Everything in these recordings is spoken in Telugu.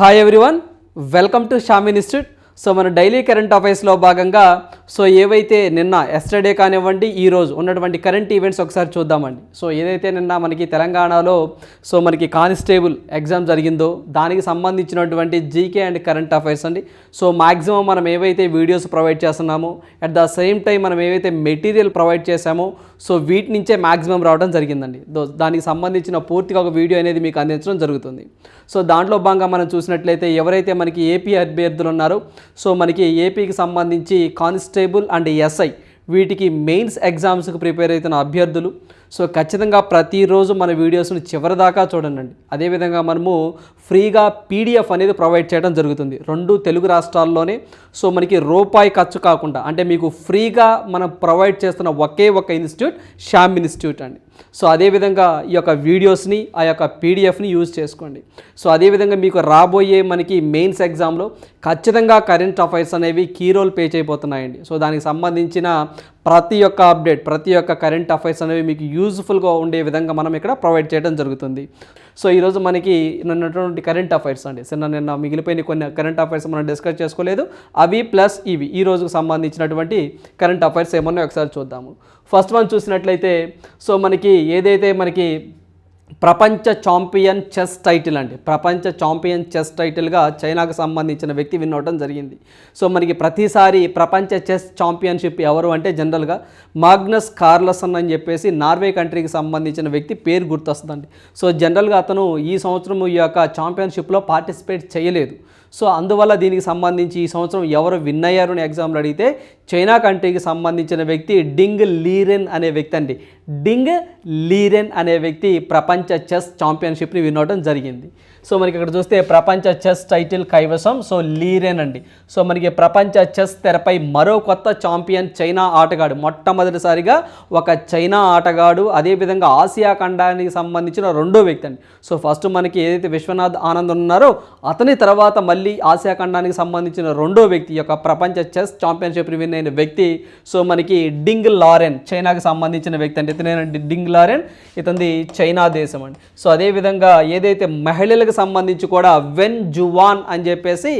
Hi everyone welcome to Sham institute so మన డైలీ కరెంట్ అఫైర్స్లో భాగంగా సో ఏవైతే నిన్న ఎస్టర్డే కానివ్వండి ఈ రోజు ఉన్నటువంటి కరెంట్ ఈవెంట్స్ ఒకసారి చూద్దామండి. సో ఏదైతే నిన్న మనకి తెలంగాణలో సో మనకి కానిస్టేబుల్ ఎగ్జామ్ జరిగిందో దానికి సంబంధించినటువంటి జీకే అండ్ కరెంట్ అఫైర్స్ అండి. సో మాక్సిమం మనం ఏవైతే వీడియోస్ ప్రొవైడ్ చేస్తున్నామో అట్ ద సేమ్ టైం మనం ఏవైతే మెటీరియల్ ప్రొవైడ్ చేశామో సో వీటి నుంచే మాక్సిమం రావడం జరిగిందండి. దో- దానికి సంబంధించిన పూర్తిగా ఒక వీడియో అనేది మీకు అందించడం జరుగుతుంది. సో దాంట్లో భాగంగా మనం చూసినట్లయితే ఎవరైతే మనకి ఏపీ అభ్యర్థులు ఉన్నారో సో మనకి ఏపీకి సంబంధించి కానిస్టేబుల్ అండ్ ఎస్ఐ వీటికి మెయిన్స్ ఎగ్జామ్స్కి ప్రిపేర్ అవుతున్న అభ్యర్థులు సో ఖచ్చితంగా ప్రతిరోజు మన వీడియోస్ని చివరిదాకా చూడండి. అదేవిధంగా మనము ఫ్రీగా పీడిఎఫ్ అనేది ప్రొవైడ్ చేయడం జరుగుతుంది. రెండు తెలుగు రాష్ట్రాల్లోనే. సో మనకి రూపాయి ఖర్చు కాకుండా అంటే మీకు ఫ్రీగా మనం ప్రొవైడ్ చేస్తున్న ఒకే ఒక ఇన్స్టిట్యూట్ శ్యామ్ ఇన్స్టిట్యూట్ అండి. సో అదేవిధంగా ఈ యొక్క వీడియోస్ని ఆ యొక్క పీడిఎఫ్ని యూజ్ చేసుకోండి. సో అదేవిధంగా మీకు రాబోయే మనకి మెయిన్స్ ఎగ్జామ్లో ఖచ్చితంగా కరెంట్ అఫైర్స్ అనేవి కీ రోల్ పే చేయబోతున్నాయండి. సో దానికి సంబంధించిన ప్రతి ఒక్క అప్డేట్ ప్రతి ఒక్క కరెంట్ అఫైర్స్ అనేవి మీకు యూజ్ఫుల్గా ఉండే విధంగా మనం ఇక్కడ ప్రొవైడ్ చేయడం జరుగుతుంది. సో ఈరోజు మనకి ఉన్నటువంటి కరెంట్ అఫైర్స్ అండి. సో నిన్న మిగిలిపోయిన కొన్ని కరెంట్ అఫైర్స్ మనం డిస్కస్ చేసుకోలేదు. అవి ప్లస్ ఇవి. ఈ రోజుకు సంబంధించినటువంటి కరెంట్ అఫైర్స్ ఏమన్నా ఒకసారి చూద్దాము. ఫస్ట్ వన్ చూసినట్లయితే సో మనకి ఏదైతే మనకి ప్రపంచ చాంపియన్ చెస్ టైటిల్ అండి. ప్రపంచ చాంపియన్ చెస్ టైటిల్గా చైనాకు సంబంధించిన వ్యక్తి వినవడం జరిగింది. సో మనకి ప్రతిసారి ప్రపంచ చెస్ ఛాంపియన్షిప్ ఎవరు అంటే జనరల్గా మాగ్నస్ కార్లసన్ అని చెప్పేసి నార్వే కంట్రీకి సంబంధించిన వ్యక్తి పేరు గుర్తొస్తుందండి. సో జనరల్గా అతను ఈ సంవత్సరం ఈ యొక్క ఛాంపియన్షిప్లో పార్టిసిపేట్ చేయలేదు. సో అందువల్ల దీనికి సంబంధించి ఈ సంవత్సరం ఎవరు విన్ అయ్యారు అని ఎగ్జామ్లో అడిగితే చైనా కంట్రీకి సంబంధించిన వ్యక్తి డింగ్ లీరెన్ అనే వ్యక్తి అండి. డింగ్ లీరెన్ అనే వ్యక్తి ప్రపంచ చెస్ ఛాంపియన్షిప్ని వినవడం జరిగింది. సో మనకి ఇక్కడ చూస్తే ప్రపంచ చెస్ టైటిల్ కైవసం సో లీరెన్ అండి. సో మనకి ప్రపంచ చెస్ తెరపై మరో కొత్త ఛాంపియన్ చైనా ఆటగాడు మొట్టమొదటిసారిగా ఒక చైనా ఆటగాడు అదేవిధంగా ఆసియా ఖండానికి సంబంధించిన రెండో వ్యక్తి అండి. సో ఫస్ట్ మనకి ఏదైతే విశ్వనాథ్ ఆనంద్ ఉన్నారో అతని తర్వాత మళ్ళీ ఆసియా ఖండానికి సంబంధించిన రెండో వ్యక్తి యొక్క ప్రపంచ చెస్ ఛాంపియన్షిప్ని విన్ అయిన వ్యక్తి సో మనకి డింగ్ లారెన్ చైనాకి సంబంధించిన వ్యక్తి అండి ఇతనేనండి డింగ్ లారెన్ ఇతంది చైనా దేశం అండి. సో అదేవిధంగా ఏదైతే మహిళలకు సంబంధించి కూడా వెన్ జువాన్ అని చెప్పేసి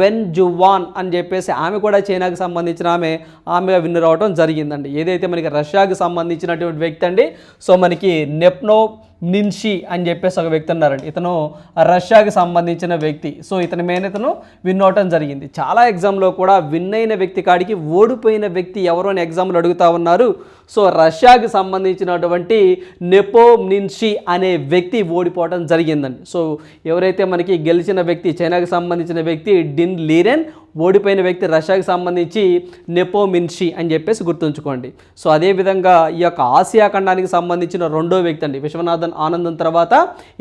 వెన్ జువాన్ అని చెప్పేసి ఆమె కూడా చైనాకి సంబంధించిన ఆమె ఆమె విన్నర్ అవడం జరిగిందండి. ఏదైతే మనకి రష్యాకి సంబంధించినటువంటి వ్యక్తి అండి సో మనకి నెప్నో నిన్షి అని చెప్పేసి ఒక వ్యక్తి ఉన్నారండి. ఇతను రష్యాకి సంబంధించిన వ్యక్తి. సో ఇతని మీద ఇతను విన్ అవటం జరిగింది. చాలా ఎగ్జామ్లో కూడా విన్ అయిన వ్యక్తి కాడికి ఓడిపోయిన వ్యక్తి ఎవరు అని ఎగ్జామ్లు అడుగుతా ఉన్నారు. సో రష్యాకి సంబంధించినటువంటి నెపో నిన్షి అనే వ్యక్తి ఓడిపోవడం జరిగిందండి. సో ఎవరైతే మనకి గెలిచిన వ్యక్తి చైనాకి సంబంధించిన వ్యక్తి డిన్ లీరెన్ ఓడిపోయిన వ్యక్తి రష్యాకి సంబంధించి నెపో మిన్షి అని చెప్పేసి గుర్తుంచుకోండి. సో అదేవిధంగా ఈ యొక్క ఆసియా ఖండానికి సంబంధించిన రెండో వ్యక్తి అండి విశ్వనాథన్ ఆనందం తర్వాత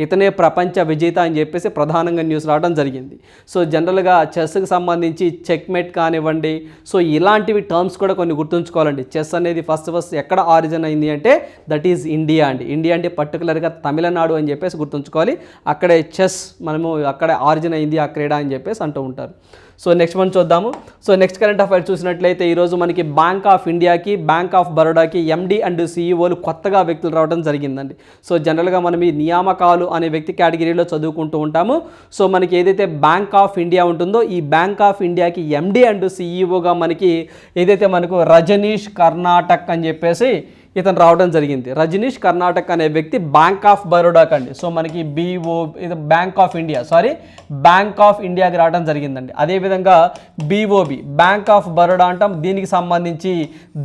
ఇతనే ప్రపంచ విజేత అని చెప్పేసి ప్రధానంగా న్యూస్ రావడం జరిగింది. సో జనరల్గా చెస్కి సంబంధించి చెక్మేట్ కానివ్వండి సో ఇలాంటివి టర్మ్స్ కూడా కొన్ని గుర్తుంచుకోవాలండి. చెస్ అనేది ఫస్ట్ ఫస్ట్ ఎక్కడ ఆరిజిన్ అయింది అంటే దట్ ఈజ్ ఇండియా అండి. ఇండియా అంటే పర్టికులర్గా తమిళనాడు అని చెప్పేసి గుర్తుంచుకోవాలి. అక్కడే చెస్ మనము అక్కడే ఆరిజిన్ అయింది ఆ క్రీడ అని చెప్పేసి అంటూ ఉంటారు. సో నెక్స్ట్ మనం చూద్దాము. సో నెక్స్ట్ కరెంట్ అఫైర్స్ చూసినట్లయితే ఈరోజు మనకి బ్యాంక్ ఆఫ్ ఇండియాకి బ్యాంక్ ఆఫ్ బరోడాకి ఎండి అండ్ సీఈఓలు కొత్తగా వ్యక్తులు రావడం జరిగిందండి. సో జనరల్గా మనం ఈ నియామకాలు అనే వ్యక్తి కేటగిరీలో చదువుకుంటూ ఉంటాము. సో మనకి ఏదైతే బ్యాంక్ ఆఫ్ ఇండియా ఉంటుందో ఈ బ్యాంక్ ఆఫ్ ఇండియాకి ఎండి అండ్ సీఈఓగా మనకి ఏదైతే మనకు రజనీష్ కర్ణాటక్ అని చెప్పేసి ఇతను రావడం జరిగింది. రజనీష్ కర్ణాటక్ అనే వ్యక్తి బ్యాంక్ ఆఫ్ బరోడాకి అండి సో మనకి బీఓ ఇది bank of India sorry bank of ఇండియాకి రావడం జరిగిందండి. అదేవిధంగా బీఓబి బ్యాంక్ ఆఫ్ బరోడా అంటాం. దీనికి సంబంధించి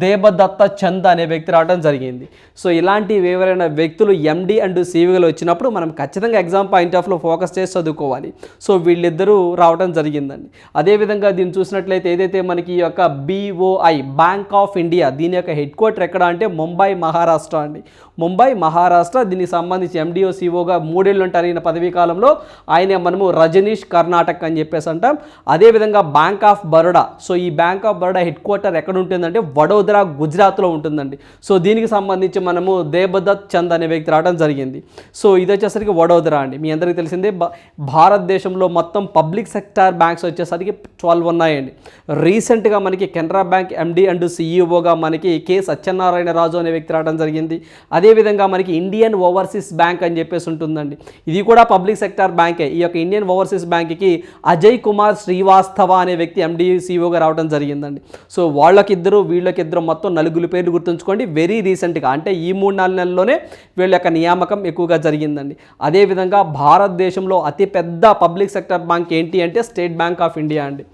దేబదత్త చంద్ అనే వ్యక్తి రావడం జరిగింది. సో ఇలాంటి ఎవరైనా వ్యక్తులు ఎండి అండ్ సివిగలు వచ్చినప్పుడు మనం ఖచ్చితంగా ఎగ్జామ్ పాయింట్ ఆఫ్లో ఫోకస్ చేసి చదువుకోవాలి. సో వీళ్ళిద్దరూ రావడం జరిగిందండి. అదేవిధంగా దీన్ని చూసినట్లయితే ఏదైతే మనకి ఈ యొక్క బీఓఐ బ్యాంక్ ఆఫ్ ఇండియా దీని యొక్క హెడ్ క్వార్టర్ ఎక్కడ అంటే ముంబై ముంబై మహారాష్ట్ర అండి. ముంబై మహారాష్ట్ర దీనికి సంబంధించి ఎండిఓ సిఓగా మూడేళ్ళు ఉంటారు ఈయన పదవీ కాలంలో. ఆయన మనము రజనీష్ కర్ణాటక్ అని చెప్పేసి అంటాం. అదేవిధంగా బ్యాంక్ ఆఫ్ బరోడా సో ఈ bank of Baroda headquarter ఎక్కడ ఉంటుందంటే వడోదరా గుజరాత్లో ఉంటుందండి. సో దీనికి సంబంధించి మనము దేబదత్ చంద్ అనే వ్యక్తి రావడం జరిగింది. సో ఇది వచ్చేసరికి వడోదరా అండి. మీ అందరికీ తెలిసిందే భా- భారతదేశంలో మొత్తం పబ్లిక్ సెక్టార్ బ్యాంక్స్ వచ్చేసరికి ట్వెల్వ్ ఉన్నాయండి. రీసెంట్గా మనకి కెనరా బ్యాంక్ ఎండి అండ్ సిఈఓగా మనకి కె. సత్యనారాయణ రాజు అనే అనే వ్యక్తి రావడం జరిగింది. అదేవిధంగా మనకి ఇండియన్ ఓవర్సీస్ బ్యాంక్ అని చెప్పేసి ఉంటుందండి. ఇది కూడా పబ్లిక్ సెక్టార్ బ్యాంకే ఈ యొక్క ఇండియన్ ఓవర్సీస్ బ్యాంక్కి అజయ్ కుమార్ శ్రీవాస్తవ అనే వ్యక్తి ఎండి సిఇఓగా రావడం జరిగిందండి. సో వాళ్ళకిద్దరు వీళ్ళకిద్దరు మొత్తం నలుగురు పేర్లు గుర్తుంచుకోండి. వెరీ రీసెంట్గా అంటే ఈ మూడు నాలుగు నెలల్లోనే వీళ్ళ యొక్క నియామకం ఎక్కువగా జరిగిందండి. అదేవిధంగా భారతదేశంలో అతిపెద్ద పబ్లిక్ సెక్టర్ బ్యాంక్ ఏంటి అంటే స్టేట్ బ్యాంక్ ఆఫ్ ఇండియా అండి.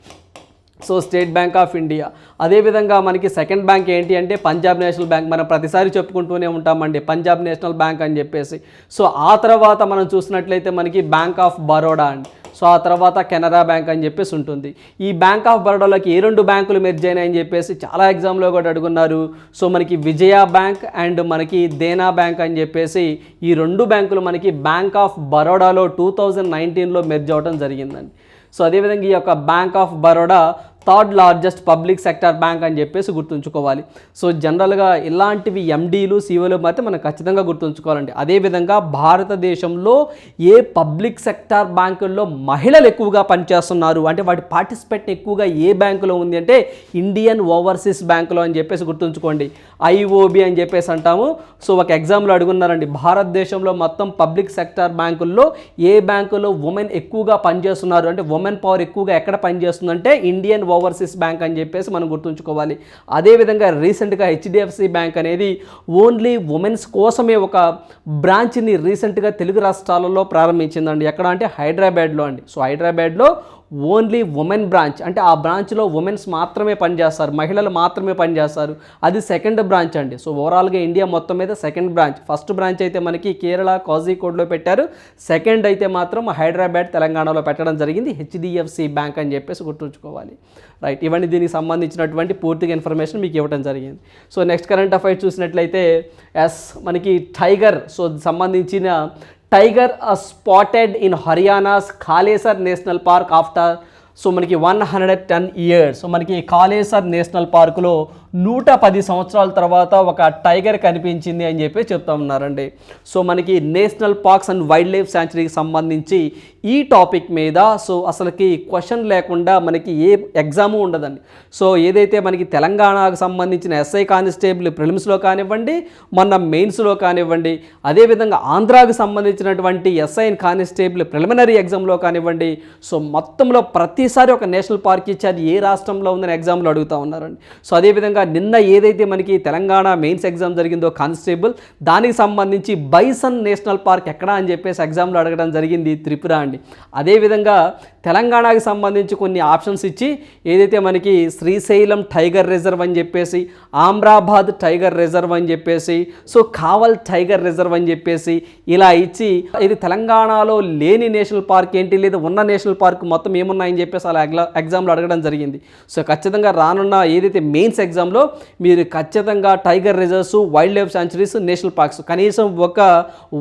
So state bank of India. అదేవిధంగా మనకి సెకండ్ బ్యాంక్ ఏంటి అంటే పంజాబ్ నేషనల్ బ్యాంక్. మనం ప్రతిసారి చెప్పుకుంటూనే ఉంటామండి పంజాబ్ నేషనల్ బ్యాంక్ అని చెప్పేసి. సో ఆ తర్వాత మనం చూసినట్లయితే మనకి బ్యాంక్ ఆఫ్ బరోడా అండి. సో ఆ తర్వాత కెనరా బ్యాంక్ అని చెప్పేసి ఉంటుంది. ఈ బ్యాంక్ ఆఫ్ బరోడాలోకి ఏ రెండు బ్యాంకులు మెర్జ్ అయినాయని చెప్పేసి చాలా ఎగ్జామ్లో కూడా అడుగున్నారు. సో మనకి విజయ బ్యాంక్ అండ్ మనకి దేనా బ్యాంక్ అని చెప్పేసి ఈ రెండు బ్యాంకులు మనకి బ్యాంక్ ఆఫ్ బరోడాలో టూ థౌజండ్ నైన్టీన్లో మెర్జ్ అవ్వడం జరిగిందండి. సో అదేవిధంగా ఈ యొక్క bank of Baroda third largest public sector bank అని చెప్పేసి గుర్తుంచుకోవాలి. సో జనరల్గా ఇలాంటివి ఎండీలు సీఓలు అయితే మనం ఖచ్చితంగా గుర్తుంచుకోవాలండి. అదేవిధంగా భారతదేశంలో ఏ పబ్లిక్ సెక్టార్ బ్యాంకుల్లో మహిళలు ఎక్కువగా పనిచేస్తున్నారు అంటే వాటి పార్టిసిపేట్ ఎక్కువగా ఏ బ్యాంకులో ఉంది అంటే ఇండియన్ ఓవర్సీస్ బ్యాంకులో అని చెప్పేసి గుర్తుంచుకోండి. ఐఓబి అని చెప్పేసి అంటాము. సో ఒక ఎగ్జామ్లో అడుగున్నారండి భారతదేశంలో మొత్తం పబ్లిక్ సెక్టార్ బ్యాంకుల్లో ఏ బ్యాంకులో ఉమెన్ ఎక్కువగా పనిచేస్తున్నారు అంటే ఉమెన్ పవర్ ఎక్కువగా ఎక్కడ పనిచేస్తుందంటే ఇండియన్ ఓవర్సీస్ బ్యాంక్ అని చెప్పేసి మనం గుర్తుంచుకోవాలి. అదేవిధంగా రీసెంట్గా హెచ్డిఎఫ్సి బ్యాంక్ అనేది ఓన్లీ ఉమెన్స్ కోసమే ఒక బ్రాంచ్ని రీసెంట్గా తెలుగు రాష్ట్రాలలో ప్రారంభించిందండి. ఎక్కడ అంటే హైదరాబాద్లో అండి. సో హైదరాబాద్లో ఓన్లీ ఉమెన్ బ్రాంచ్ అంటే ఆ బ్రాంచ్లో ఉమెన్స్ మాత్రమే పనిచేస్తారు. మహిళలు మాత్రమే పనిచేస్తారు. అది సెకండ్ బ్రాంచ్ అండి. సో ఓవరాల్గా ఇండియా మొత్తం మీద సెకండ్ బ్రాంచ్ ఫస్ట్ బ్రాంచ్ అయితే మనకి కేరళ కాజీకోడ్లో పెట్టారు. సెకండ్ అయితే మాత్రం హైదరాబాద్ తెలంగాణలో పెట్టడం జరిగింది. హెచ్డిఎఫ్సి బ్యాంక్ అని చెప్పేసి గుర్తుంచుకోవాలి. రైట్ ఇవన్నీ దీనికి సంబంధించినటువంటి పూర్తిగా ఇన్ఫర్మేషన్ మీకు ఇవ్వడం జరిగింది. సో నెక్స్ట్ కరెంట్ అఫైర్స్ చూసినట్లయితే ఎస్ మనకి టైగర్ సో సంబంధించిన tiger spotted in Haryana's Kalesar national park after so మనకి one hundred ten years so మనకి కాళేసర్ నేషనల్ పార్కులో నూట పది సంవత్సరాల తర్వాత ఒక టైగర్ కనిపించింది అని చెప్పి చెప్తా ఉన్నారండి. సో మనకి national parks and wildlife శాంచురీకి సంబంధించి ఈ టాపిక్ మీద సో అసలుకి క్వశ్చన్ లేకుండా మనకి ఏ ఎగ్జాము ఉండదండి. సో ఏదైతే మనకి తెలంగాణకు సంబంధించిన ఎస్ఐ కానిస్టేబుల్ ప్రిలిమ్స్లో కానివ్వండి మొన్న మెయిన్స్లో కానివ్వండి అదేవిధంగా ఆంధ్రాకు సంబంధించినటువంటి ఎస్ఐ కానిస్టేబుల్ ప్రిలిమినరీ ఎగ్జామ్లో కానివ్వండి సో మొత్తంలో ప్రతిసారి ఒక నేషనల్ పార్క్ ఇచ్చి అది ఏ రాష్ట్రంలో ఉందని ఎగ్జామ్లో అడుగుతూ ఉన్నారండి. సో అదేవిధంగా నిన్న ఏదైతే మనకి తెలంగాణ మెయిన్స్ ఎగ్జామ్ జరిగిందో కానిస్టేబుల్ దానికి సంబంధించి బైసన్ నేషనల్ పార్క్ ఎక్కడ అని చెప్పేసి ఎగ్జామ్లో అడగడం జరిగింది త్రిపుర అండి. అదేవిధంగా తెలంగాణకి సంబంధించి కొన్ని ఆప్షన్స్ ఇచ్చి ఏదైతే మనకి శ్రీశైలం టైగర్ రిజర్వ్ అని చెప్పేసి ఆమ్రాబాద్ టైగర్ రిజర్వ్ అని చెప్పేసి సో కావల్ టైగర్ రిజర్వ్ అని చెప్పేసి ఇలా ఇచ్చి ఇది తెలంగాణలో లేని నేషనల్ పార్క్ ఏంటి? లేదా ఉన్న నేషనల్ పార్క్ మొత్తం ఏమున్నాయని చెప్పేసి అలా ఎగ్లా ఎగ్జామ్లో అడగడం జరిగింది. సో ఖచ్చితంగా రానున్న ఏదైతే మెయిన్స్ ఎగ్జామ్లో మీరు ఖచ్చితంగా tiger reserves wildlife sanctuaries national parks కనీసం ఒక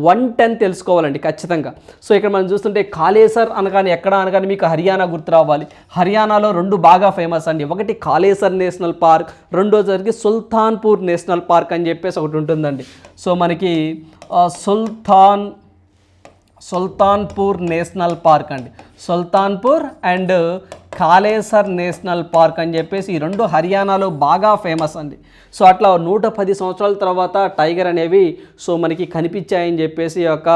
వన్ టెన్ తెలుసుకోవాలండి ఖచ్చితంగా. సో ఇక్కడ మనం చూస్తుంటే కాళేశ్వర్ అనగానే ఎక్కడ అనగానే మీకు హర్యానా గుర్తు రావాలి. హర్యానాలో రెండు బాగా ఫేమస్ అండి. ఒకటి కాళేశ్వర్ నేషనల్ పార్క్ రెండోసరికి సుల్తాన్పూర్ నేషనల్ పార్క్ అని చెప్పేసి ఒకటి ఉంటుందండి. సో మనకి సుల్తాన్ సుల్తాన్పూర్ నేషనల్ పార్క్ అండి. Sultanpur and Kalesar national park అని చెప్పేసి ఈ రెండు హర్యానాలో బాగా ఫేమస్ అండి. సో అట్లా నూట పది సంవత్సరాల తర్వాత టైగర్ అనేవి సో మనకి కనిపించాయని చెప్పేసి ఒక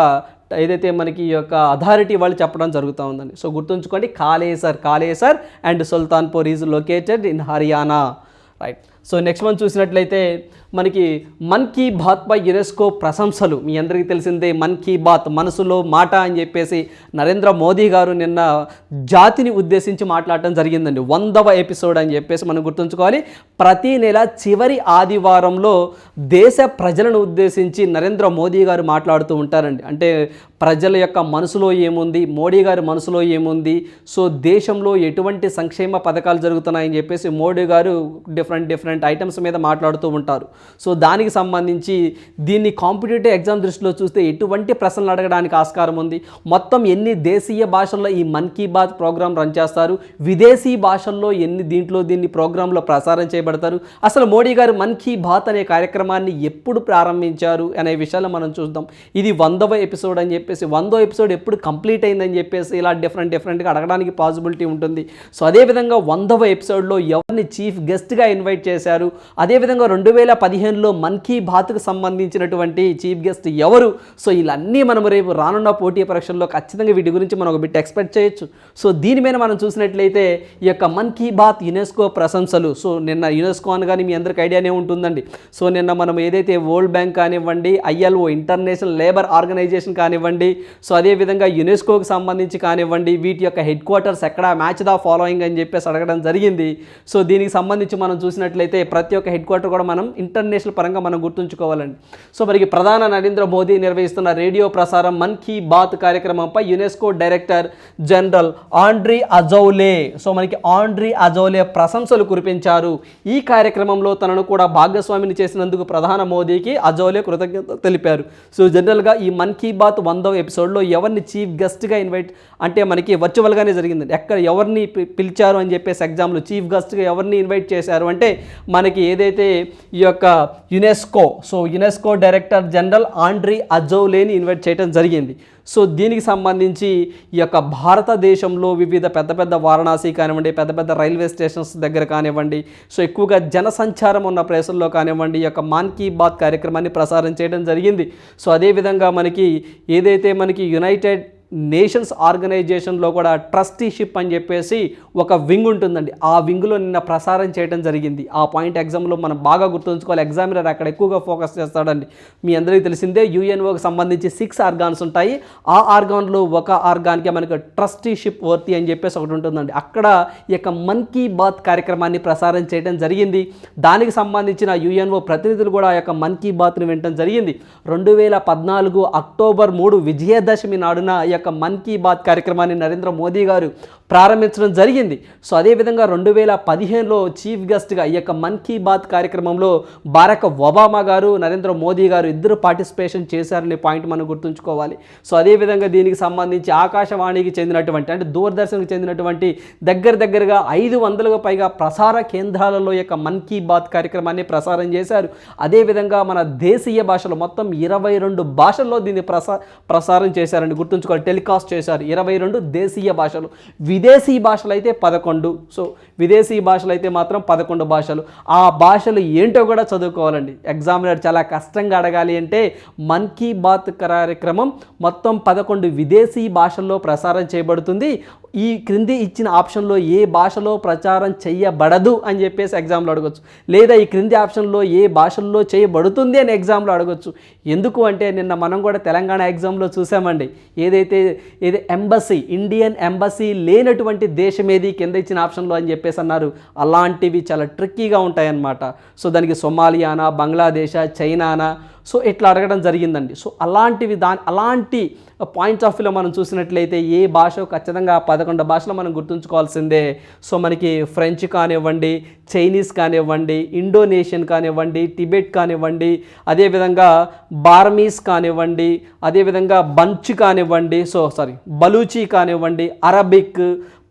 ఏదైతే మనకి ఈ యొక్క అథారిటీ వాళ్ళు చెప్పడం జరుగుతూ ఉందండి. సో గుర్తుంచుకోండి Kalesar Kalesar and Sultanpur is located in Haryana right so next మనం చూసినట్లయితే మనకి మన్ కీ బాత్ పై యునెస్కో ప్రశంసలు. మీ అందరికీ తెలిసిందే మన్ కీ బాత్ మనసులో మాట అని చెప్పేసి నరేంద్ర మోదీ గారు నిన్న జాతిని ఉద్దేశించి మాట్లాడటం జరిగిందండి. వందవ ఎపిసోడ్ అని చెప్పేసి మనం గుర్తుంచుకోవాలి. ప్రతి నెల చివరి ఆదివారంలో దేశ ప్రజలను ఉద్దేశించి నరేంద్ర మోదీ గారు మాట్లాడుతూ ఉంటారండి. అంటే ప్రజల యొక్క మనసులో ఏముంది? మోడీ గారి మనసులో ఏముంది? సో దేశంలో ఎటువంటి సంక్షేమ పథకాలు జరుగుతున్నాయని చెప్పేసి మోడీ గారు డిఫరెంట్ డిఫరెంట్ ఐటమ్స్ మీద మాట్లాడుతూ ఉంటారు. సో దానికి సంబంధించి దీన్ని కాంపిటేటివ్ ఎగ్జామ్ దృష్టిలో చూస్తే ఎటువంటి ప్రశ్నలు అడగడానికి ఆస్కారం ఉంది? మొత్తం ఎన్ని దేశీయ భాషల్లో ఈ Mann Ki bath program run చేస్తారు? విదేశీ భాషల్లో ఎన్ని దీంట్లో దీన్ని ప్రోగ్రాంలో ప్రసారం చేయబడతారు? అసలు మోడీ గారు మన్ కీ బాత్ అనే కార్యక్రమాన్ని ఎప్పుడు ప్రారంభించారు? అనే విషయాలు మనం చూద్దాం. ఇది వందవ ఎపిసోడ్ అని చెప్పి చెప్పేసి వందో ఎపిసోడ్ ఎప్పుడు కంప్లీట్ అయిందని చెప్పేసి ఇలా డిఫరెంట్ డిఫరెంట్గా అడగడానికి పాసిబిలిటీ ఉంటుంది. సో అదేవిధంగా వందవ ఎపిసోడ్లో ఎవరిని చీఫ్ గెస్ట్గా ఇన్వైట్ చేశారు? అదేవిధంగా రెండు వేల పదిహేనులో మన్ కీ బాత్కు సంబంధించినటువంటి చీఫ్ గెస్ట్ ఎవరు? సో ఇలాన్నీ మనం రేపు రానున్న పోటీ పరీక్షల్లో ఖచ్చితంగా వీటి గురించి మనం ఒక బిట్ ఎక్స్పెక్ట్ చేయొచ్చు. సో దీని మీద మనం చూసినట్లయితే ఈ యొక్క మన్ కీ బాత్ యునెస్కో ప్రశంసలు. సో నిన్న యునెస్కో అనగానే మీ అందరికి ఐడియానే ఉంటుందండి. సో నిన్న మనం ఏదైతే వరల్డ్ బ్యాంక్ కానివ్వండి ఐఎల్ఓ ఇంటర్నేషనల్ లేబర్ ఆర్గనైజేషన్ కానివ్వండి సో అదేవిధంగా యునెస్కోకి సంబంధించి కానివ్వండి వీటి యొక్క హెడ్ క్వార్టర్స్ ఎక్కడ మ్యాచ్ ద ఫాలోయింగ్ అని చెప్పేసి అడగడం జరిగింది. సో దీనికి సంబంధించి మనం చూసినట్లయితే ప్రతి ఒక్క హెడ్ క్వార్టర్ కూడా మనం ఇంటర్నేషనల్ పరంగా మనం గుర్తుంచుకోవాలండి. సో మరి ప్రధాన నరేంద్ర మోదీ నిర్వహిస్తున్న రేడియో ప్రసారం మన్ కీ బాత్ కార్యక్రమంపై UNESCO director general Audrey Azoulay so మనకి ఆండ్రీ అజౌలే ప్రశంసలు కురిపించారు. ఈ కార్యక్రమంలో తనను కూడా భాగస్వామిని చేసినందుకు ప్రధాన మోదీకి అజౌలే కృతజ్ఞత తెలిపారు. సో జనరల్గా ఈ మన్ కీ బాత్ వంద పంతొమ్మిదవ ఎపిసోడ్లో ఎవరిని చీఫ్ గెస్ట్గా ఇన్వైట్ అంటే మనకి వర్చువల్గానే జరిగింది ఎక్కడ ఎవరిని పిలిచారు అని చెప్పేసి ఎగ్జామ్లో చీఫ్ గెస్ట్గా ఎవరిని ఇన్వైట్ చేశారు అంటే మనకి ఏదైతే ఈ యొక్క UNESCO so UNESCO director general Audrey అజౌలేని invite చేయడం జరిగింది. సో దీనికి సంబంధించి ఈ యొక్క భారతదేశంలో వివిధ పెద్ద పెద్ద వారణాసి కానివ్వండి పెద్ద పెద్ద రైల్వే స్టేషన్స్ దగ్గర కానివ్వండి సో ఎక్కువగా జనసంచారం ఉన్న ప్లేసుల్లో కానివ్వండి ఈ యొక్క మాన్ కీ బాత్ కార్యక్రమాన్ని ప్రసారం చేయడం జరిగింది. సో అదేవిధంగా మనకి ఏదైతే మనకి యునైటెడ్ నేషన్స్ ఆర్గనైజేషన్లో కూడా ట్రస్టీషిప్ అని చెప్పేసి ఒక వింగ్ ఉంటుందండి. ఆ వింగ్లో నిన్న ప్రసారం చేయడం జరిగింది. ఆ పాయింట్ ఎగ్జామ్లో మనం బాగా గుర్తుంచుకోవాలి. ఎగ్జామినర్ అక్కడ ఎక్కువగా ఫోకస్ చేస్తాడండి. మీ అందరికీ తెలిసిందే యుఎన్ఓకి సంబంధించి సిక్స్ ఆర్గాన్స్ ఉంటాయి. ఆ ఆర్గాన్లో ఒక ఆర్గాన్కి మనకు ట్రస్టీషిప్ వర్తి అని చెప్పేసి ఒకటి ఉంటుందండి. అక్కడ ఈ యొక్క మన్ కీ బాత్ కార్యక్రమాన్ని ప్రసారం చేయడం జరిగింది. దానికి సంబంధించిన యుఎన్ఓ ప్రతినిధులు కూడా ఆ యొక్క మన్ కీ బాత్ని వినటం జరిగింది. రెండు వేల పద్నాలుగు అక్టోబర్ మూడు విజయదశమి నాడున ఈ యొక్క మన్ కీ బాత్ కార్యక్రమాన్ని నరేంద్ర మోదీ గారు ప్రారంభించడం జరిగింది. సో అదేవిధంగా రెండు వేల పదిహేనులో చీఫ్ గెస్ట్గా ఈ యొక్క మన్ కీ బాత్ కార్యక్రమంలో బారక్ ఒబామా గారు నరేంద్ర మోదీ గారు ఇద్దరు పార్టిసిపేషన్ చేశారనే పాయింట్ మనం గుర్తుంచుకోవాలి. సో అదేవిధంగా దీనికి సంబంధించి ఆకాశవాణికి చెందినటువంటి అంటే దూరదర్శన్కి చెందినటువంటి దగ్గర దగ్గరగా ఐదు వందలకు పైగా ప్రసార కేంద్రాలలో యొక్క మన్ కీ బాత్ కార్యక్రమాన్ని ప్రసారం చేశారు. అదేవిధంగా మన దేశీయ భాషలో మొత్తం ఇరవై రెండు భాషల్లో దీన్ని ప్రసా ప్రసారం చేశారండి గుర్తుంచుకోవాలి. టెలికాస్ట్ చేశారు. ఇరవై రెండు దేశీయ భాషలు. విదేశీ భాషలు అయితే పదకొండు. సో విదేశీ భాషలు అయితే మాత్రం పదకొండు భాషలు. ఆ భాషలు ఏంటో కూడా చదువుకోవాలండి. ఎగ్జామినర్ చాలా కష్టంగా అడగాలి అంటే మన్ కీ బాత్ కార్యక్రమం మొత్తం పదకొండు విదేశీ భాషల్లో ప్రసారం చేయబడుతుంది. ఈ క్రింది ఇచ్చిన ఆప్షన్లో ఏ భాషలో ప్రచారం చేయబడదు అని చెప్పేసి ఎగ్జామ్లో అడగచ్చు. లేదా ఈ క్రింది ఆప్షన్లో ఏ భాషల్లో చేయబడుతుంది అని ఎగ్జామ్లో అడగచ్చు. ఎందుకు అంటే నిన్న మనం కూడా తెలంగాణ ఎగ్జామ్లో చూసామండి. ఏదైతే ఏది ఎంబసీ ఇండియన్ ఎంబసీ లేనటువంటి దేశం ఏది కింద ఇచ్చిన ఆప్షన్లో అని చెప్పేసి అన్నారు. అలాంటివి చాలా ట్రిక్కీగా ఉంటాయన్నమాట. సో దానికి సొమాలియానా బంగ్లాదేశ్ చైనానా సో ఇట్లా అడగడం జరిగిందండి. సో అలాంటివి దాని అలాంటి పాయింట్స్ ఆఫ్ వ్యూలో మనం చూసినట్లయితే ఏ భాష ఖచ్చితంగా పదకొండు భాషలు మనం గుర్తుంచుకోవాల్సిందే. సో మనకి ఫ్రెంచ్ కానివ్వండి చైనీస్ కానివ్వండి ఇండోనేషియన్ కానివ్వండి టిబెట్ కానివ్వండి అదేవిధంగా బార్మీస్ కానివ్వండి అదేవిధంగా బంచ్ కానివ్వండి సో సారీ బలూచి కానివ్వండి అరబిక్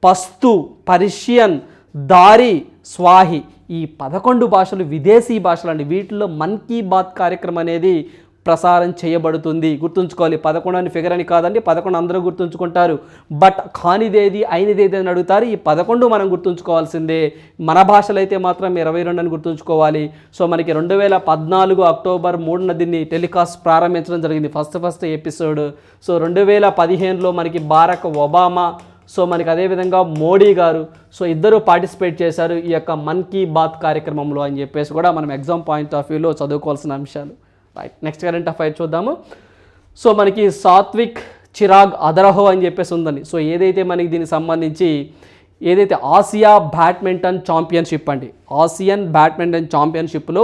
పస్తు పర్షియన్ దారి స్వాహి ఈ పదకొండు భాషలు విదేశీ భాషలు అండి. వీటిలో మన్ కీ బాత్ కార్యక్రమం అనేది ప్రసారం చేయబడుతుంది. గుర్తుంచుకోవాలి పదకొండు అని ఫిగర్ అని కాదండి పదకొండు అందరూ గుర్తుంచుకుంటారు. బట్ కానిదేది అయినదేది అని అడుగుతారు. ఈ పదకొండు మనం గుర్తుంచుకోవాల్సిందే. మన భాషలు అయితే మాత్రం ఇరవై రెండు అని గుర్తుంచుకోవాలి. సో మనకి రెండు వేల పద్నాలుగు అక్టోబర్ మూడున దీన్ని టెలికాస్ట్ ప్రారంభించడం జరిగింది. First first episode. సో రెండు వేల పదిహేనులో మనకి బారక్ ఒబామా సో మనకి అదేవిధంగా మోడీ గారు సో ఇద్దరు పార్టిసిపేట్ చేశారు ఈ యొక్క మన్ కీ బాత్ కార్యక్రమంలో అని చెప్పేసి కూడా మనం ఎగ్జామ్ పాయింట్ ఆఫ్ వ్యూలో చదువుకోవాల్సిన అంశాలు. రైట్ నెక్స్ట్ కరెంట్ అఫైర్ చూద్దాము. సో మనకి సాత్విక్ చిరాగ్ అదరహో అని చెప్పేసి ఉందండి. సో ఏదైతే మనకి దీనికి సంబంధించి ఏదైతే ఆసియా బ్యాడ్మింటన్ ఛాంపియన్షిప్ అండి ఆసియన్ బ్యాడ్మింటన్ ఛాంపియన్షిప్లో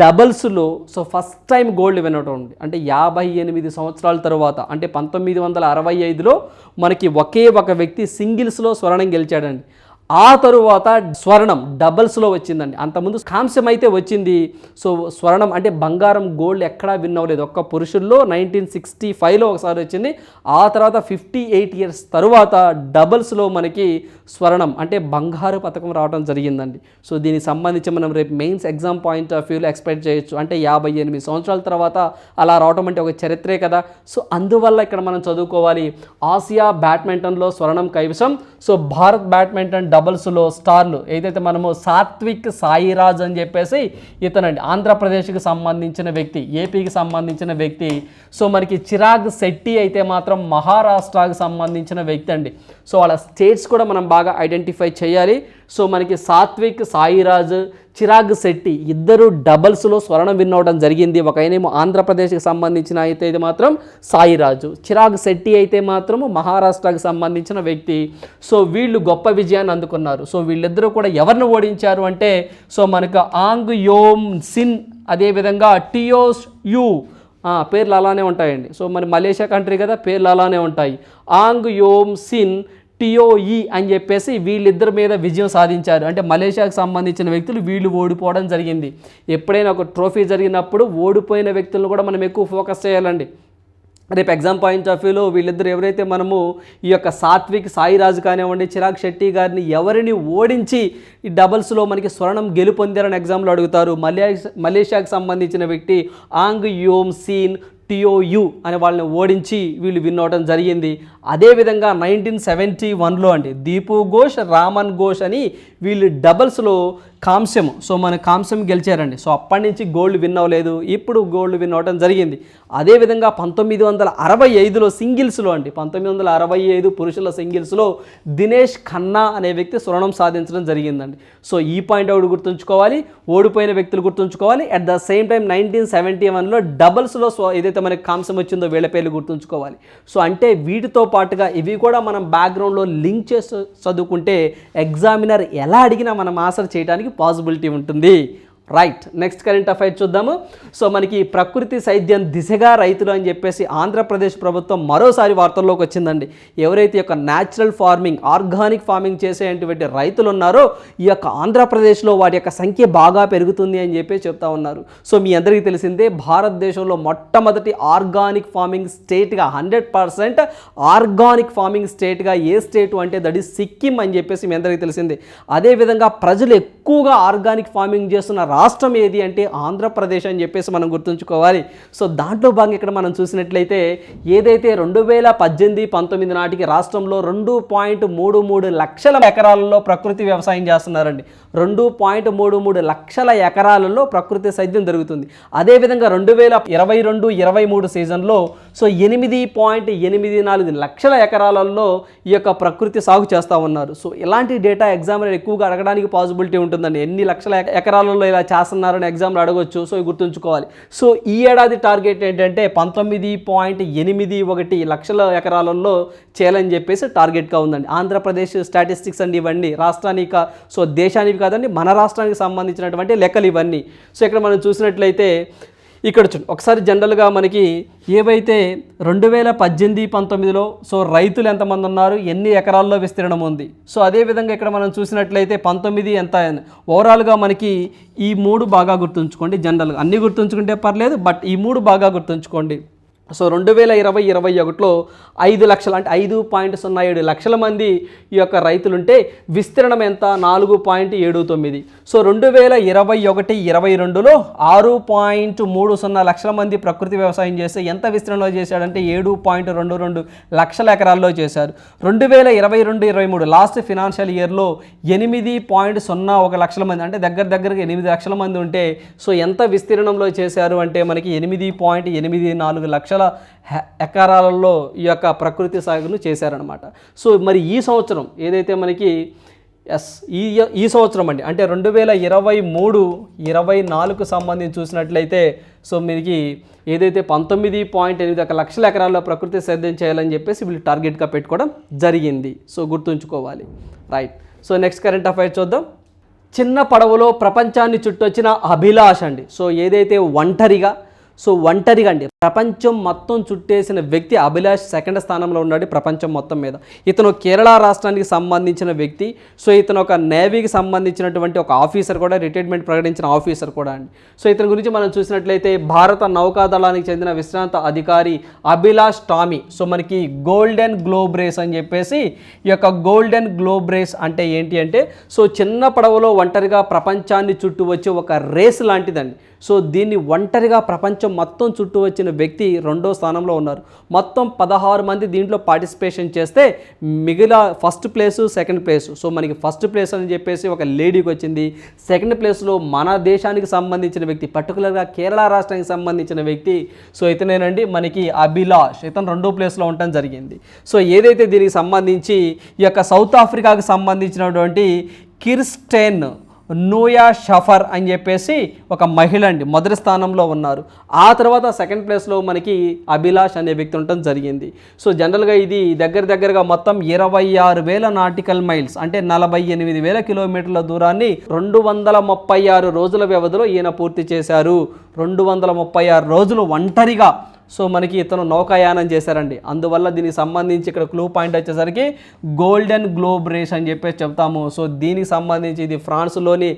డబల్స్లో సో ఫస్ట్ టైం గోల్డ్ వినడం ఉంది అంటే యాభై ఎనిమిది సంవత్సరాల తర్వాత అంటే పంతొమ్మిది వందల అరవై ఐదులో మనకి ఒకే ఒక వ్యక్తి సింగిల్స్లో స్వర్ణం గెలిచాడండి. ఆ తరువాత స్వర్ణం డబల్స్లో వచ్చిందండి. అంతకుముందు కాంస్యం అయితే వచ్చింది. సో స్వర్ణం అంటే బంగారం గోల్డ్ ఎక్కడా విన్ అవ్వలేదు. ఒక్క పురుషుల్లో నైన్టీన్ సిక్స్టీ ఫైవ్లో ఒకసారి వచ్చింది. ఆ తర్వాత ఫిఫ్టీ ఎయిట్ ఇయర్స్ తరువాత డబల్స్లో మనకి స్వర్ణం అంటే బంగారు పథకం రావడం జరిగిందండి. సో దీనికి సంబంధించి మనం రేపు మెయిన్స్ ఎగ్జామ్ పాయింట్ ఆఫ్ వ్యూలో ఎక్స్పెక్ట్ చేయొచ్చు. అంటే యాభై ఎనిమిది సంవత్సరాల తర్వాత అలా రావడం అంటే ఒక చరిత్రే కదా. సో అందువల్ల ఇక్కడ మనం చదువుకోవాలి. ఆసియా బ్యాడ్మింటన్లో స్వర్ణం కైవసం. సో భారత్ బ్యాడ్మింటన్ డబుల్స్లో స్టార్లు ఏదైతే మనము సాత్విక్ సాయిరాజ్ అని చెప్పేసి ఇతనండి ఆంధ్రప్రదేశ్కి సంబంధించిన వ్యక్తి ఏపీకి సంబంధించిన వ్యక్తి. సో మనకి చిరాగ్ శెట్టి అయితే మాత్రం మహారాష్ట్రకు సంబంధించిన వ్యక్తి అండి. సో వాళ్ళ స్టేట్స్ కూడా మనం బాగా ఐడెంటిఫై చేయాలి. సో మనకి సాత్విక్ సాయిరాజ్ చిరాగ్ శెట్టి ఇద్దరు డబల్స్లో స్వర్ణం విన్ అవడం జరిగింది. ఒక ఆయనేమో ఆంధ్రప్రదేశ్కి సంబంధించిన అయితే ఇది మాత్రం సాయిరాజు. చిరాగ్ శెట్టి అయితే మాత్రం మహారాష్ట్రకు సంబంధించిన వ్యక్తి. సో వీళ్ళు గొప్ప విజయాన్ని అందుకున్నారు. సో వీళ్ళిద్దరూ కూడా ఎవరిని ఓడించారు అంటే సో మనకు ఆంగ్ యోమ్ సిన్ అదేవిధంగా టియోస్ యూ. పేర్లు అలానే ఉంటాయండి. సో మరి మలేషియా కంట్రీ కదా పేర్లు అలానే ఉంటాయి. ఆంగ్ యోమ్ సిన్ టిఓఈ అని చెప్పేసి వీళ్ళిద్దరి మీద విజయం సాధించారు. అంటే మలేషియాకు సంబంధించిన వ్యక్తులు వీళ్ళు ఓడిపోవడం జరిగింది. ఎప్పుడైనా ఒక ట్రోఫీ జరిగినప్పుడు ఓడిపోయిన వ్యక్తులను కూడా మనం ఎక్కువ ఫోకస్ చేయాలండి. రేపు ఎగ్జామ్ పాయింట్ ఆఫ్ వ్యూలో వీళ్ళిద్దరు ఎవరైతే మనము ఈ యొక్క సాత్విక్ సాయిరాజు కానివ్వండి చిరాగ్ శెట్టి గారిని ఎవరిని ఓడించి ఈ డబల్స్లో మనకి స్వర్ణం గెలుపొందారని ఎగ్జామ్లో అడుగుతారు. మలేషియాకు సంబంధించిన వ్యక్తి ఆంగ్ యోమ్ సీన్ టిఓయు అనే వాళ్ళని ఓడించి వీళ్ళు విన్ అవడం జరిగింది. అదేవిధంగా నైన్టీన్ సెవెంటీ వన్లో అండి దీపు ఘోష్ రామన్ ఘోష్ అని వీళ్ళు డబల్స్లో కాంస్యం. సో మన కాంస్యం గెలిచారండి. సో అప్పటి నుంచి గోల్డ్ విన్ అవ్వలేదు. ఇప్పుడు గోల్డ్ విన్ అవ్వడం జరిగింది. అదేవిధంగా పంతొమ్మిది వందల అరవై ఐదులో సింగిల్స్లో అండి. పంతొమ్మిది వందల అరవై ఐదు పురుషుల సింగిల్స్లో దినేష్ ఖన్నా అనే వ్యక్తి స్వర్ణం సాధించడం జరిగిందండి. సో ఈ పాయింట్ అవుట్ గుర్తుంచుకోవాలి. ఓడిపోయిన వ్యక్తులు గుర్తుంచుకోవాలి. At the same time nineteen seventy వన్లో డబల్స్లో సో ఏదైతే మనకి కాంస్యం వచ్చిందో వీళ్ళ పేర్లు గుర్తుంచుకోవాలి. సో అంటే వీటితో పాటుగా ఇవి కూడా మనం బ్యాక్గ్రౌండ్లో లింక్ చేసు చదువుకుంటే ఎగ్జామినర్ ఎలా అడిగినా మనం ఆన్సర్ చేయడానికి పాసిబిలిటీ ఉంటుంది. రైట్ నెక్స్ట్ కరెంట్ అఫైర్ చూద్దాము. సో మనకి ప్రకృతి సైద్యం దిశగా రైతులు అని చెప్పేసి ఆంధ్రప్రదేశ్ ప్రభుత్వం మరోసారి వార్తల్లోకి వచ్చిందండి. ఎవరైతే యొక్క న్యాచురల్ ఫార్మింగ్ ఆర్గానిక్ ఫార్మింగ్ చేసేటువంటి రైతులు ఉన్నారో ఈ యొక్క ఆంధ్రప్రదేశ్లో వాటి యొక్క సంఖ్య బాగా పెరుగుతుంది అని చెప్పి చెప్తా ఉన్నారు. సో మీ అందరికీ తెలిసిందే భారతదేశంలో మొట్టమొదటి ఆర్గానిక్ ఫార్మింగ్ స్టేట్గా హండ్రెడ్ పర్సెంట్ ఆర్గానిక్ ఫార్మింగ్ స్టేట్గా ఏ స్టేట్ అంటే దట్ ఈస్ సిక్కిం అని చెప్పేసి మీ అందరికీ తెలిసిందే. అదేవిధంగా ప్రజలు ఎక్కువగా ఆర్గానిక్ ఫార్మింగ్ చేస్తున్న రాష్ట్రం ఏది అంటే ఆంధ్రప్రదేశ్ అని చెప్పేసి మనం గుర్తుంచుకోవాలి. సో దాంట్లో భాగంగా ఇక్కడ మనం చూసినట్లయితే ఏదైతే రెండు వేల పద్దెనిమిది పంతొమ్మిది నాటికి రాష్ట్రంలో రెండు పాయింట్ మూడు మూడు లక్షల ఎకరాలలో ప్రకృతి వ్యవసాయం చేస్తున్నారండి. రెండు పాయింట్ మూడు మూడు లక్షల ఎకరాలలో ప్రకృతి సేద్యం జరుగుతుంది అదేవిధంగా రెండు వేల ఇరవై రెండు ఇరవై మూడు సీజన్లో సో ఎనిమిది పాయింట్ ఎనిమిది నాలుగు లక్షల ఎకరాలలో ఈ యొక్క ప్రకృతి సాగు చేస్తూ ఉన్నారు. సో ఇలాంటి డేటా ఎగ్జామ్లో ఎక్కువగా అడగడానికి పాసిబిలిటీ ఉంటుందండి. ఎన్ని లక్షల ఎకరాలలో ఇలా చేస్తున్నారని ఎగ్జామ్లో అడగవచ్చు సో గుర్తుంచుకోవాలి. సో ఈ ఏడాది టార్గెట్ ఏంటంటే పంతొమ్మిది పాయింట్ ఎనిమిది ఒకటి లక్షల ఎకరాలలో చేయాలని చెప్పేసి టార్గెట్గా ఉందండి. ఆంధ్రప్రదేశ్ స్టాటిస్టిక్స్ అండి ఇవన్నీ రాష్ట్రానికి సో దేశానికి కాదండి మన రాష్ట్రానికి సంబంధించినటువంటి లెక్కలు ఇవన్నీ. సో ఇక్కడ మనం చూసినట్లయితే ఇక్కడ చూడండి ఒకసారి జనరల్గా మనకి ఏవైతే రెండు వేల పద్దెనిమిది పంతొమ్మిదిలో సో రైతులు ఎంతమంది ఉన్నారు ఎన్ని ఎకరాల్లో విస్తీర్ణం ఉంది. సో అదేవిధంగా ఇక్కడ మనం చూసినట్లయితే పంతొమ్మిది ఎంత అని. ఓవరాల్గా మనకి ఈ మూడు బాగా గుర్తుంచుకోండి జనరల్గా. అన్నీ గుర్తుంచుకుంటే పర్లేదు బట్ ఈ మూడు బాగా గుర్తుంచుకోండి. సో రెండు వేల ఇరవై ఇరవై ఒకటిలో ఐదు లక్షల అంటే ఐదు పాయింట్ సున్నా ఏడు లక్షల మంది ఈ యొక్క రైతులుంటే విస్తీర్ణం ఎంత? నాలుగు పాయింట్ ఏడు తొమ్మిది. సో రెండు వేల ఇరవై ఒకటి ఇరవై రెండులో ఆరు పాయింట్ మూడు సున్నా లక్షల మంది ప్రకృతి వ్యవసాయం చేస్తే ఎంత విస్తీర్ణంలో చేశాడంటే ఏడు పాయింట్ రెండు రెండు లక్షల ఎకరాల్లో చేశారు. రెండు వేల ఇరవై రెండు ఇరవై మూడు లాస్ట్ ఫినాన్షియల్ ఇయర్లో ఎనిమిది పాయింట్ సున్నా ఒక లక్షల మంది అంటే దగ్గర దగ్గరగా ఎనిమిది లక్షల మంది ఉంటే సో ఎంత విస్తీర్ణంలో చేశారు అంటే మనకి ఎనిమిది పాయింట్ ఎనిమిది నాలుగు లక్షల హె- ఎకరాలలో ఈ యొక్క ప్రకృతి సాగును చేశారనమాట సో మరి ఈ సంవత్సరం ఏదైతే మనకి ఎస్ ఈ ఈ సంవత్సరం అండి అంటే రెండు వేల ఇరవై మూడు ఇరవై నాలుగు సంబంధించి చూసినట్లయితే సో మీకు ఏదైతే పంతొమ్మిది పాయింట్ ఎనిమిది ఒక లక్షల ఎకరాల్లో ప్రకృతి సేద్యం చేయాలని చెప్పేసి వీళ్ళు టార్గెట్గా పెట్టుకోవడం జరిగింది. సో గుర్తుంచుకోవాలి. Right. So next current affair చూద్దాం. చిన్న పడవలో ప్రపంచాన్ని చుట్టొచ్చిన అభిలాష్ అండి. సో ఏదైతే ఒంటరిగా సో ఒంటరిగా అండి. ప్రపంచం మొత్తం చుట్టేసిన వ్యక్తి అభిలాష్ సెకండ్ స్థానంలో ఉన్నాడు ప్రపంచం మొత్తం మీద. ఇతను కేరళ రాష్ట్రానికి సంబంధించిన వ్యక్తి. సో ఇతను ఒక నేవీకి సంబంధించినటువంటి ఒక ఆఫీసర్ కూడా రిటైర్మెంట్ ప్రకటించిన ఆఫీసర్ కూడా అండి. సో ఇతని గురించి మనం చూసినట్లయితే భారత నౌకాదళానికి చెందిన విశ్రాంత అధికారి అభిలాష్ టామీ. సో మనకి గోల్డెన్ గ్లోబ్ రేస్ అని చెప్పేసి ఈ యొక్క గోల్డెన్ గ్లోబ్ రేస్ అంటే ఏంటి అంటే సో చిన్న పడవలో ఒంటరిగా ప్రపంచాన్ని చుట్టూ వచ్చే ఒక రేస్ లాంటిదండి. సో దీన్ని ఒంటరిగా ప్రపంచం మొత్తం చుట్టూ వచ్చిన వ్యక్తి రెండో స్థానంలో ఉన్నారు. మొత్తం పదహారు మంది దీంట్లో పార్టిసిపేషన్ చేస్తే మిగిలిన first place second place so మనకి ఫస్ట్ ప్లేస్ అని చెప్పేసి ఒక లేడీకి వచ్చింది. సెకండ్ ప్లేస్లో మన దేశానికి సంబంధించిన వ్యక్తి పర్టికులర్గా కేరళ రాష్ట్రానికి సంబంధించిన వ్యక్తి. సో ఇతనేనండి మనకి అభిలాష్ ఇతను రెండో ప్లేస్లో ఉండటం జరిగింది. సో ఏదైతే దీనికి సంబంధించి ఈ యొక్క సౌత్ ఆఫ్రికాకు సంబంధించినటువంటి కిర్స్టెన్ నూయా షఫర్ అని చెప్పేసి ఒక మహిళ అండి మొదటి స్థానంలో ఉన్నారు. ఆ తర్వాత సెకండ్ ప్లేస్లో మనకి అభిలాష్ అనే వ్యక్తి ఉండటం జరిగింది. సో జనరల్గా ఇది దగ్గర దగ్గరగా మొత్తం ఇరవై ఆరు వేల నాటికల్ మైల్స్ అంటే నలభై ఎనిమిది వేల కిలోమీటర్ల దూరాన్ని రెండు వందల ముప్పై ఆరు రోజుల వ్యవధిలో ఈయన పూర్తి చేశారు. రెండు వందల ముప్పై ఆరు రోజులు ఒంటరిగా సో మనకి ఇతను నౌకాయానం చేశారండి. అందువల్ల దీనికి సంబంధించి ఇక్కడ క్లూ పాయింట్ వచ్చేసరికి గోల్డెన్ గ్లోబ్ రేస్ అని చెప్పేసి చెప్తాము. సో దీనికి సంబంధించి ఇది ఫ్రాన్స్లోని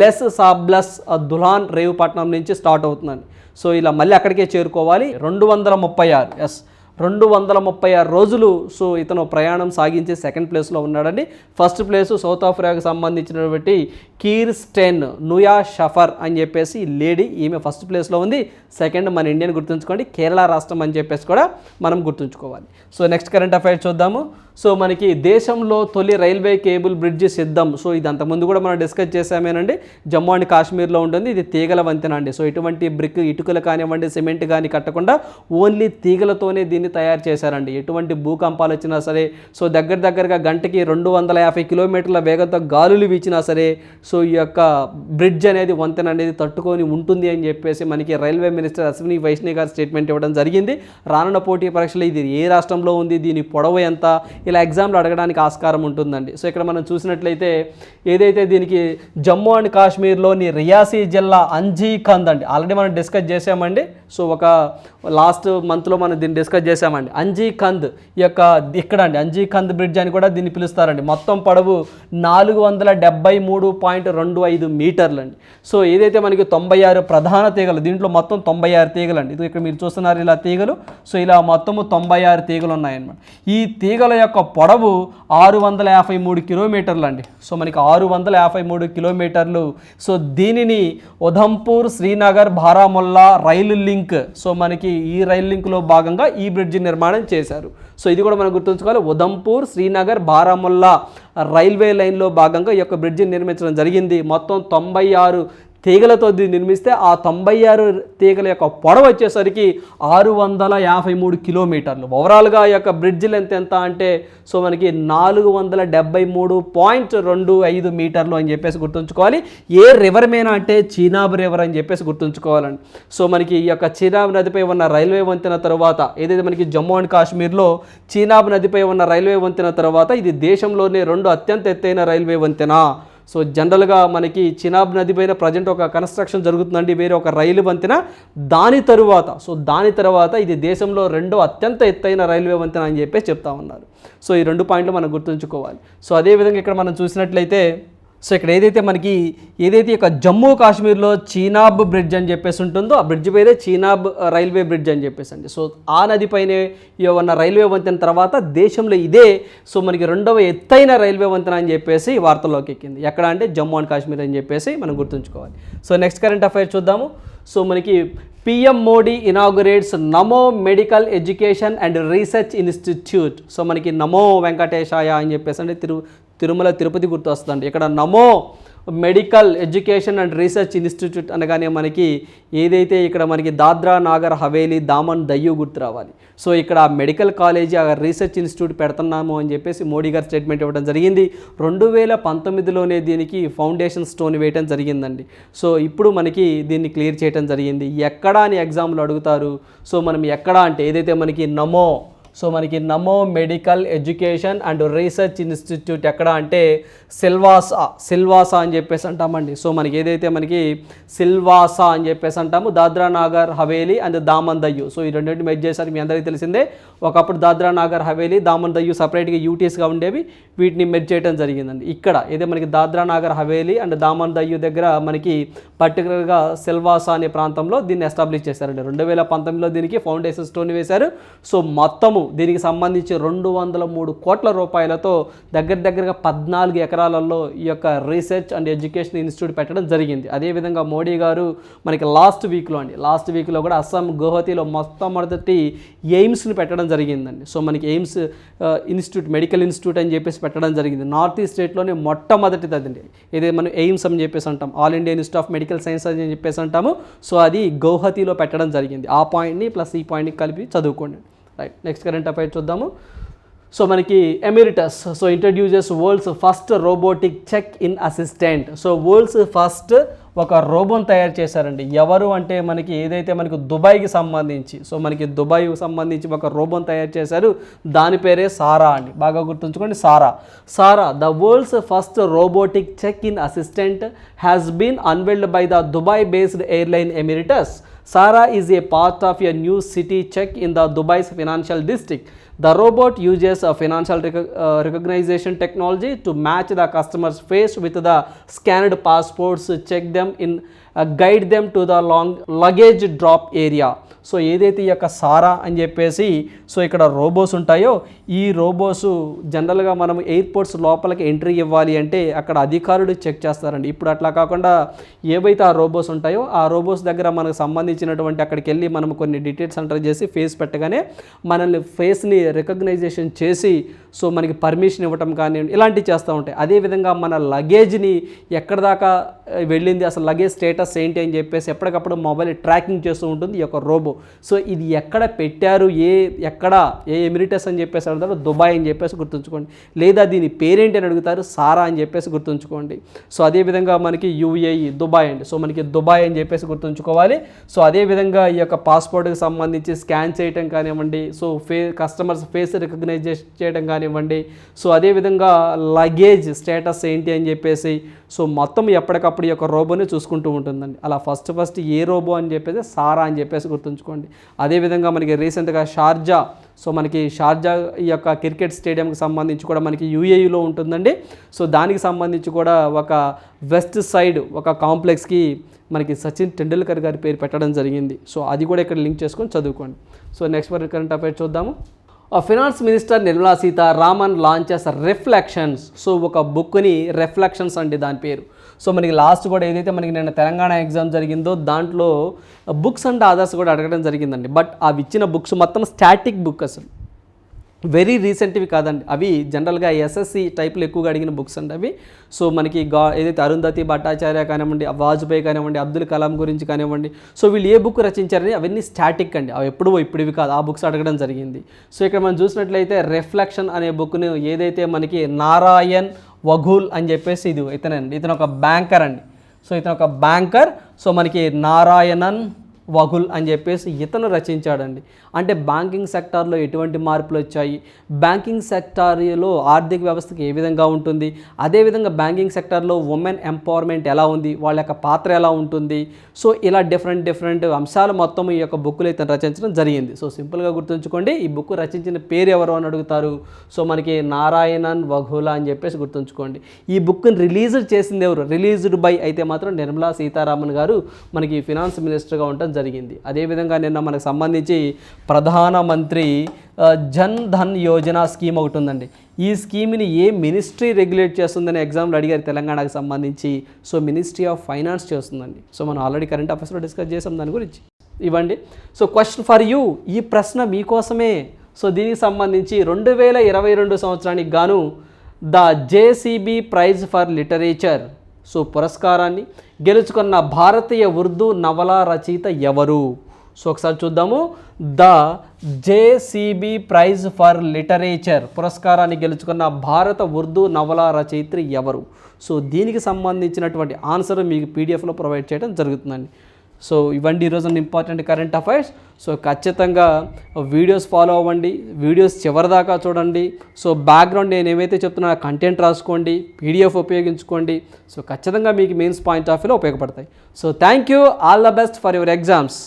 లెస్ సాబ్లస్ దులాన్ రేవుపట్నం నుంచి స్టార్ట్ అవుతుందండి. సో ఇలా మళ్ళీ అక్కడికే చేరుకోవాలి. రెండు వందల ముప్పై ఆరు ఎస్ రెండు వందల ముప్పై ఆరు రోజులు సో ఇతను ప్రయాణం సాగించి సెకండ్ ప్లేస్లో ఉన్నాడండి. ఫస్ట్ ప్లేస్ సౌత్ ఆఫ్రికాకు సంబంధించినటువంటి కీర్ స్టెన్ నుయా షఫర్ అని చెప్పేసి లేడీ ఈమె ఫస్ట్ ప్లేస్లో ఉంది. సెకండ్ మన ఇండియన్ గుర్తుంచుకోండి కేరళ రాష్ట్రం అని చెప్పేసి కూడా మనం గుర్తుంచుకోవాలి. సో నెక్స్ట్ కరెంట్ అఫైర్స్ చూద్దాము. సో మనకి దేశంలో తొలి రైల్వే కేబుల్ బ్రిడ్జ్ సిద్ధం. సో ఇది అంతకుముందు కూడా మనం డిస్కస్ చేసామేనండి జమ్మూ అండ్ కాశ్మీర్లో ఉంటుంది. ఇది తీగల వంతెన అండి సో ఇటువంటి బ్రిక్ ఇటుకలు కానివ్వండి సిమెంట్ కానీ కట్టకుండా ఓన్లీ తీగలతోనే దీన్ని తయారు చేశారండి. ఎటువంటి భూకంపాలు వచ్చినా సరే సో దగ్గర దగ్గరగా గంటకి రెండు వందల యాభై కిలోమీటర్ల వేగంతో గాలులు వీచినా సరే సో ఈ యొక్క బ్రిడ్జ్ అనేది వంతెన అనేది తట్టుకొని ఉంటుంది అని చెప్పేసి మనకి రైల్వే మినిస్టర్ అశ్విని వైష్ణవ్ గారు స్టేట్మెంట్ ఇవ్వడం జరిగింది. రానున్న పోటీ పరీక్షలు ఇది ఏ రాష్ట్రంలో ఉంది? దీని పొడవు ఎంత? ఇలా ఎగ్జామ్లో అడగడానికి ఆస్కారం ఉంటుందండి. సో ఇక్కడ మనం చూసినట్లయితే ఏదైతే దీనికి జమ్మూ అండ్ కాశ్మీర్లోని రియాసీ జిల్లా అంజీఖంద్ అండి ఆల్రెడీ మనం డిస్కస్ చేసామండి సో ఒక లాస్ట్ మంత్లో మనం దీన్ని డిస్కస్ చేసామండి అంజీ కంద్ ఈ యొక్క ఇక్కడ అండి అంజీఖంద్ బ్రిడ్జ్ అని కూడా దీన్ని పిలుస్తారండి. మొత్తం పొడవు నాలుగు వందల డెబ్బై మూడు పాయింట్ రెండు ఐదు మీటర్లు అండి సో ఏదైతే మనకి తొంభై ఆరు ప్రధాన తీగలు దీంట్లో మొత్తం తొంభై ఆరు తీగలు అండి ఇది ఇక్కడ మీరు చూస్తున్నారు ఇలా తీగలు. సో ఇలా మొత్తము తొంభై ఆరు తీగలు ఉన్నాయన్నమాట. ఈ తీగల యొక్క పొడవు ఆరు వందల యాభై మూడు కిలోమీటర్లు అండి సో మనకి ఆరు వందల యాభై మూడు కిలోమీటర్లు. సో దీనిని ఉధంపూర్ శ్రీనగర్ బారాముల్లా రైలు లింక్. సో మనకి ఈ రైలు లింక్లో భాగంగా ఈ బ్రిడ్జ్ నిర్మాణం చేశారు. సో ఇది కూడా మనం గుర్తుంచుకోవాలి. ఉధంపూర్ శ్రీనగర్ బారాముల్లా రైల్వే లైన్లో భాగంగా ఈ యొక్క బ్రిడ్జిని నిర్మించడం జరిగింది. మొత్తం తొంభై ఆరు తీగలతో దీన్ని నిర్మిస్తే ఆ తొంభై ఆరు తీగల యొక్క పొడవు వచ్చేసరికి ఆరు వందల యాభై మూడు కిలోమీటర్లు. ఓవరాల్గా ఈ యొక్క బ్రిడ్జ్ లెంత్ ఎంత అంటే సో మనకి నాలుగు వందల డెబ్బై మూడు పాయింట్ రెండు ఐదు మీటర్లు అని చెప్పేసి గుర్తుంచుకోవాలి. ఏ రివర్ మీద అంటే చీనాబ్ రివర్ అని చెప్పేసి గుర్తుంచుకోవాలండి. సో మనకి ఈ యొక్క చీనాబ్ నదిపై ఉన్న రైల్వే వంతెన తర్వాత ఏదైతే మనకి జమ్మూ అండ్ కాశ్మీర్లో చీనాబ్ నదిపై ఉన్న రైల్వే వంతెన తర్వాత ఇది దేశంలోనే రెండు అత్యంత ఎత్తైన రైల్వే వంతెన. సో జనరల్గా మనకి చినాబ్ నది పైన ప్రజెంట్ ఒక కన్స్ట్రక్షన్ జరుగుతుందండి వేరే ఒక రైలు వంతెన. దాని తరువాత సో దాని తర్వాత ఇది దేశంలో రెండో అత్యంత ఎత్తైన రైల్వే వంతెన అని చెప్పేసి చెప్తా ఉన్నారు. సో ఈ రెండు పాయింట్లు మనం గుర్తుంచుకోవాలి. సో అదేవిధంగా ఇక్కడ మనం చూసినట్లయితే సో ఇక్కడ ఏదైతే మనకి ఏదైతే ఒక జమ్మూ కాశ్మీర్లో చీనాబ్ బ్రిడ్జ్ అని చెప్పేసి ఉంటుందో ఆ బ్రిడ్జ్ పేరే చీనాబ్ రైల్వే బ్రిడ్జ్ అని చెప్పేసి అండి. సో ఆ నది పైనే ఈ ఉన్న రైల్వే వంతెన తర్వాత దేశంలో ఇదే సో మనకి రెండవ ఎత్తైన రైల్వే వంతెన అని చెప్పేసి వార్తల్లోకి ఎక్కింది. ఎక్కడ అంటే జమ్మూ అండ్ కాశ్మీర్ అని చెప్పేసి మనం గుర్తుంచుకోవాలి. సో నెక్స్ట్ కరెంట్ అఫైర్ చూద్దాము. సో మనకి PM Modi inaugurates Namo medical education and research institute. So మనకి నమో వెంకటేశాయ అని చెప్పేసి అంటే తిరు తిరుమల తిరుపతి గుర్తు వస్తుందండి ఇక్కడ Namo medical education and research institute అనగానే మనకి ఏదైతే ఇక్కడ మనకి దాద్రా నాగర్ హవేలీ దామన్ దయ్యు గుర్తు రావాలి. సో ఇక్కడ మెడికల్ కాలేజీ ఆ రీసెర్చ్ ఇన్స్టిట్యూట్ పెడుతున్నాము అని చెప్పేసి మోడీ గారు స్టేట్మెంట్ ఇవ్వడం జరిగింది. రెండు వేల పంతొమ్మిదిలోనే దీనికి ఫౌండేషన్ స్టోన్ వేయటం జరిగిందండి. సో ఇప్పుడు మనకి దీన్ని క్లియర్ చేయడం జరిగింది. ఎక్కడ అని ఎగ్జామ్లో అడుగుతారు. సో మనం ఎక్కడ అంటే ఏదైతే మనకి నమో సో మనకి Namo medical education and research institute ఎక్కడ అంటే సిల్వాసా సిల్వాసా అని చెప్పేసి అంటామండి. సో మనకి ఏదైతే మనకి సిల్వాసా అని చెప్పేసి అంటాము దాద్రా నాగర్ హవేలీ అండ్ దామన్ దయ్యు. సో ఈ రెండింటి మెచ్ చేశారు మీ అందరికీ తెలిసిందే. ఒకప్పుడు దాద్రా నాగర్ హవేలీ దామన్ దయ్యు సపరేట్గా యూటీస్గా ఉండేవి. వీటిని మెచ్ చేయడం జరిగిందండి. ఇక్కడ ఏదో మనకి దాద్రా నాగర్ హవేలీ అండ్ దామన్ దయ్యు దగ్గర మనకి పర్టికులర్గా సిల్వాసా అనే ప్రాంతంలో దీన్ని ఎస్టాబ్లిష్ చేశారండి. రెండు వేల పంతొమ్మిదిలో దీనికి ఫౌండేషన్ స్టోన్ వేశారు. సో మొత్తము దీనికి సంబంధించి రెండు వందల మూడు కోట్ల రూపాయలతో దగ్గర దగ్గరగా పద్నాలుగు ఎకరాలలో ఈ యొక్క రీసెర్చ్ అండ్ ఎడ్యుకేషన్ ఇన్స్టిట్యూట్ పెట్టడం జరిగింది. అదేవిధంగా మోడీ గారు మనకి లాస్ట్ వీక్లో అండి లాస్ట్ వీక్లో కూడా అస్సాం గౌహతిలో మొట్టమొదటి ఎయిమ్స్ని పెట్టడం జరిగిందండి. సో మనకి ఎయిమ్స్ ఇన్స్టిట్యూట్ మెడికల్ ఇన్స్టిట్యూట్ అని చెప్పేసి పెట్టడం జరిగింది. నార్త్ ఈస్ట్ స్టేట్లోనే మొట్టమొదటిది అదండి. ఇదే మనం ఎయిమ్స్ అని చెప్పేసి అంటాం. All India institute of medical science అని చెప్పేసి అంటాము. సో అది గౌహతిలో పెట్టడం జరిగింది. ఆ పాయింట్ని ప్లస్ ఈ పాయింట్ని కలిపి చదువుకోండి. రైట్ నెక్స్ట్ కరెంట్ అఫైర్ చూద్దాము. సో మనకి Emirates so introduces world's first robotic check in assistant so world's first ఒక రోబోని తయారు చేశారండి. ఎవరు అంటే మనకి ఏదైతే మనకి దుబాయ్కి సంబంధించి సో మనకి దుబాయ్కి సంబంధించి ఒక రోబోని తయారు చేశారు దాని పేరే సారా అండి. బాగా గుర్తుంచుకోండి Sara Sara the world's first robotic check in assistant has been unveiled by the Dubai based airline Emirates Sara is a part of a new city check in the Dubai's financial district. The robot uses a financial rec- uh, recognition technology to match the customer's face with the scanned passports, check them in, guide them to the long luggage drop area so ఏదైతే ఈ యొక్క సారా అని చెప్పేసి సో ఇక్కడ రోబోస్ ఉంటాయో ఈ రోబోస్ జనరల్గా మనం ఎయిర్పోర్ట్స్ లోపలికి ఎంట్రీ ఇవ్వాలి అంటే అక్కడ అధికారులు చెక్ చేస్తారండి. ఇప్పుడు అట్లా కాకుండా ఏవైతే ఆ రోబోస్ ఉంటాయో ఆ రోబోస్ దగ్గర మనకు సంబంధించినటువంటి అక్కడికి వెళ్ళి మనం కొన్ని డీటెయిల్స్ ఎంటర్ చేసి ఫేస్ పెట్టగానే మనల్ని ఫేస్ని రికగ్నైజేషన్ చేసి సో మనకి పర్మిషన్ ఇవ్వటం కానీ ఇలాంటివి చేస్తూ ఉంటాయి. అదేవిధంగా మన లగేజ్ని ఎక్కడ దాకా వెళ్ళింది అసలు లగేజ్ స్టేటస్ ఏంటి అని చెప్పేసి ఎప్పటికప్పుడు మొబైల్ ట్రాకింగ్ చేస్తూ ఉంటుంది ఈ యొక్క రోబో. సో ఇది ఎక్కడ పెట్టారు ఏ ఎక్కడ ఏ ఎమిరిటస్ అని చెప్పేసి అడుగుతారు దుబాయ్ అని చెప్పేసి గుర్తుంచుకోండి. లేదా దీని పేరేంటి అని అడుగుతారు సారా అని చెప్పేసి గుర్తుంచుకోండి. సో అదేవిధంగా మనకి యూఏఈ దుబాయ్ అండి. సో మనకి దుబాయ్ అని చెప్పేసి గుర్తుంచుకోవాలి. సో అదేవిధంగా ఈ యొక్క పాస్పోర్ట్కి సంబంధించి స్కాన్ చేయటం కానివ్వండి సో ఫే కస్టమర్స్ ఫేస్ రికగ్నైజ్ చేయడం కానివ్వండి సో అదేవిధంగా లగేజ్ స్టేటస్ ఏంటి అని చెప్పేసి సో మొత్తం ఎప్పటికప్పుడు ఈ యొక్క రోబోని చూసుకుంటూ ఉంటుంది. ఉంటుందండి అలా ఫస్ట్ ఫస్ట్ ఏ రోబో అని చెప్పేసి సారా అని చెప్పేసి గుర్తుంచుకోండి. అదేవిధంగా మనకి రీసెంట్గా షార్జా సో మనకి షార్జా ఈ యొక్క క్రికెట్ స్టేడియంకి సంబంధించి కూడా మనకి యూఏఈలో ఉంటుందండి. సో దానికి సంబంధించి కూడా ఒక వెస్ట్ సైడ్ ఒక కాంప్లెక్స్కి మనకి సచిన్ టెండూల్కర్ గారి పేరు పెట్టడం జరిగింది. సో అది కూడా ఇక్కడ లింక్ చేసుకొని చదువుకోండి. సో నెక్స్ట్ మరి కరెంట్ అఫైర్ చూద్దాము. Finance minister Nirmala Sitharaman launch launches reflections. So ఒక బుక్ని రిఫ్లెక్షన్స్ అండి దాని పేరు. సో మనకి లాస్ట్ కూడా ఏదైతే మనకి నిన్న తెలంగాణ ఎగ్జామ్ జరిగిందో దాంట్లో బుక్స్ అండ్ ఆధార్స్ కూడా అడగడం జరిగిందండి. బట్ అవి ఇచ్చిన బుక్స్ మొత్తం స్టాటిక్ బుక్ అసలు. వెరీ రీసెంట్వి కాదండి. అవి జనరల్గా ఎస్ఎస్సి టైప్లో ఎక్కువగా అడిగిన బుక్స్ అండి అవి. సో మనకి గా ఏదైతే అరుంధతి భట్టాచార్య కానివ్వండి వాజ్పేయి కానివ్వండి అబ్దుల్ కలాం గురించి కానివ్వండి. సో వీళ్ళు ఏ బుక్ రచించారని అవన్నీ స్టాటిక్ అండి. అవి ఎప్పుడో ఇప్పుడువి కాదు. ఆ బుక్స్ అడగడం జరిగింది. సో ఇక్కడ మనం చూసినట్లయితే రిఫ్లెక్షన్ అనే బుక్ని ఏదైతే మనకి నారాయణ్ వఘూల్ అని చెప్పేసి ఇది ఇతనండి. ఇతను ఒక బ్యాంకర్ అండి. సో ఇతను ఒక బ్యాంకర్. సో మనకి నారాయణన్ వగుల్ అని చెప్పేసి ఇతను రచించాడండి. అంటే బ్యాంకింగ్ సెక్టార్లో ఎటువంటి మార్పులు వచ్చాయి? బ్యాంకింగ్ సెక్టార్లో ఆర్థిక వ్యవస్థకి ఏ విధంగా ఉంటుంది? అదేవిధంగా బ్యాంకింగ్ సెక్టార్లో ఉమెన్ ఎంపవర్మెంట్ ఎలా ఉంది? వాళ్ళ యొక్క పాత్ర ఎలా ఉంటుంది? సో ఇలా డిఫరెంట్ డిఫరెంట్ అంశాలు మొత్తం ఈ యొక్క బుక్లో ఇతను రచించడం జరిగింది. సో సింపుల్గా గుర్తుంచుకోండి ఈ బుక్ రచించిన పేరు ఎవరు అని అడుగుతారు? సో మనకి నారాయణన్ వఘుల అని చెప్పేసి గుర్తుంచుకోండి. ఈ బుక్ని రిలీజ్ చేసింది ఎవరు? రిలీజ్డ్ బై అయితే మాత్రం నిర్మలా సీతారామన్ గారు. మనకి ఫినాన్స్ మినిస్టర్గా ఉంటారు. జరిగింది. అదేవిధంగా నిన్న మనకు సంబంధించి ప్రధానమంత్రి జన్ ధన్ యోజన స్కీమ్ ఒకటి ఉందండి. ఈ స్కీమ్ని ఏ మినిస్ట్రీ రెగ్యులేట్ చేస్తుందని ఎగ్జామ్లు అడిగారు తెలంగాణకు సంబంధించి. సో మినిస్ట్రీ ఆఫ్ ఫైనాన్స్ చేస్తుందండి. సో మనం ఆల్రెడీ కరెంట్ అఫైర్స్లో డిస్కస్ చేసాం దాని గురించి. ఇవ్వండి. So question for you. ఈ ప్రశ్న మీకోసమే. సో దీనికి సంబంధించి రెండు వేల ఇరవై రెండు సంవత్సరానికి గాను the JCB prize for literature. So పురస్కారాన్ని గెలుచుకున్న భారతీయ ఉర్దూ నవల రచయిత ఎవరు? సో ఒకసారి చూద్దాము. The JCB prize for literature పురస్కారాన్ని గెలుచుకున్న భారత ఉర్దూ నవల రచయిత్రి ఎవరు? సో దీనికి సంబంధించినటువంటి ఆన్సర్ మీకు పీడిఎఫ్లో ప్రొవైడ్ చేయడం జరుగుతుందండి. సో ఇవ్వండి ఈరోజు ఇంపార్టెంట్ కరెంట్ అఫైర్స్ సో ఖచ్చితంగా వీడియోస్ ఫాలో అవ్వండి. వీడియోస్ చివరిదాకా చూడండి. సో బ్యాక్గ్రౌండ్ నేను ఏమైతే చెప్తున్నా కంటెంట్ రాసుకోండి. పీడిఎఫ్ ఉపయోగించుకోండి. సో ఖచ్చితంగా మీకు మెయిన్స్ పాయింట్ ఆఫ్ వ్యూలో ఉపయోగపడతాయి. So thank you all the best for your exams